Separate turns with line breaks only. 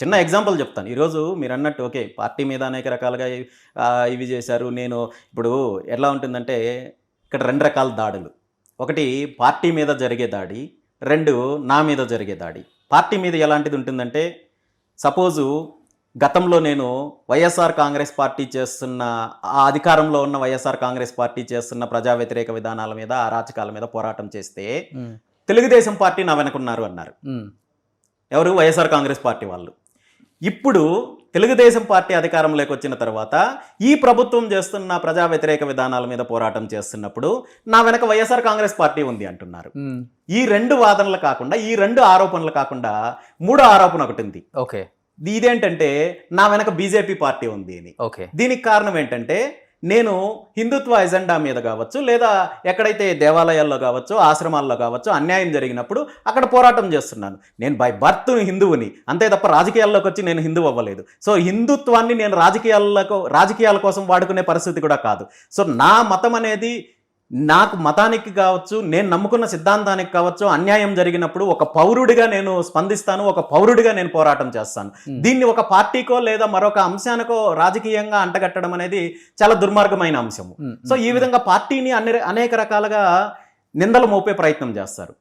చిన్న ఎగ్జాంపుల్ చెప్తాను. ఈరోజు మీరు అన్నట్టు ఓకే పార్టీ మీద అనేక రకాలుగా ఇవి చేశారు. నేను ఇప్పుడు ఎలా ఉంటుందంటే ఇక్కడ రెండు రకాల దాడులు. ఒకటి పార్టీ మీద జరిగే దాడి రెండు నా మీద జరిగే దాడి. పార్టీ మీద ఎలాంటిది ఉంటుందంటే సపోజు గతంలో నేను వైఎస్ఆర్ కాంగ్రెస్ పార్టీ చేస్తున్న ఆ అధికారంలో ఉన్న వైఎస్ఆర్ కాంగ్రెస్ పార్టీ చేస్తున్న ప్రజా వ్యతిరేక విధానాల మీద అరాచకాల మీద పోరాటం చేస్తే తెలుగుదేశం పార్టీ నా వెనకున్నారు అన్నారు. ఎవరు? వైఎస్ఆర్ కాంగ్రెస్ పార్టీ వాళ్ళు. ఇప్పుడు తెలుగుదేశం పార్టీ అధికారంలోకి వచ్చిన తర్వాత ఈ ప్రభుత్వం చేస్తున్న ప్రజా వ్యతిరేక విధానాల మీద పోరాటం చేస్తున్నప్పుడు నా వెనక వైఎస్ఆర్ కాంగ్రెస్ పార్టీ ఉంది అంటున్నారు. ఈ రెండు వాదనలు కాకుండా ఈ రెండు ఆరోపణలు కాకుండా మూడో ఆరోపణ ఒకటి ఉంది.
ఓకే.
ఇదేంటంటే నా వెనక బీజేపీ పార్టీ ఉంది అని.
ఓకే.
దీనికి కారణం ఏంటంటే నేను హిందుత్వ ఎజెండా మీద కావచ్చు లేదా ఎక్కడైతే దేవాలయాల్లో కావచ్చు ఆశ్రమాల్లో కావచ్చు అన్యాయం జరిగినప్పుడు అక్కడ పోరాటం చేస్తున్నాను. నేను బై బర్త్ హిందువుని అంతే తప్ప రాజకీయాల్లోకి వచ్చి నేను హిందువు అవ్వలేదు. సో హిందుత్వాన్ని నేను రాజకీయాలకు రాజకీయాల కోసం వాడుకునే పరిస్థితి కూడా కాదు. సో నా మతం అనేది నాకు మతానికి కావచ్చు నేను నమ్ముకున్న సిద్ధాంతానికి కావచ్చు అన్యాయం జరిగినప్పుడు ఒక పౌరుడిగా నేను స్పందిస్తాను ఒక పౌరుడిగా నేను పోరాటం చేస్తాను. దీన్ని ఒక పార్టీకో లేదా మరొక అంశానికో రాజకీయంగా అంటగట్టడం అనేది చాలా దుర్మార్గమైన అంశము. సో ఈ విధంగా పార్టీని అన్ని అనేక రకాలుగా నిందలు మోపే ప్రయత్నం చేస్తారు.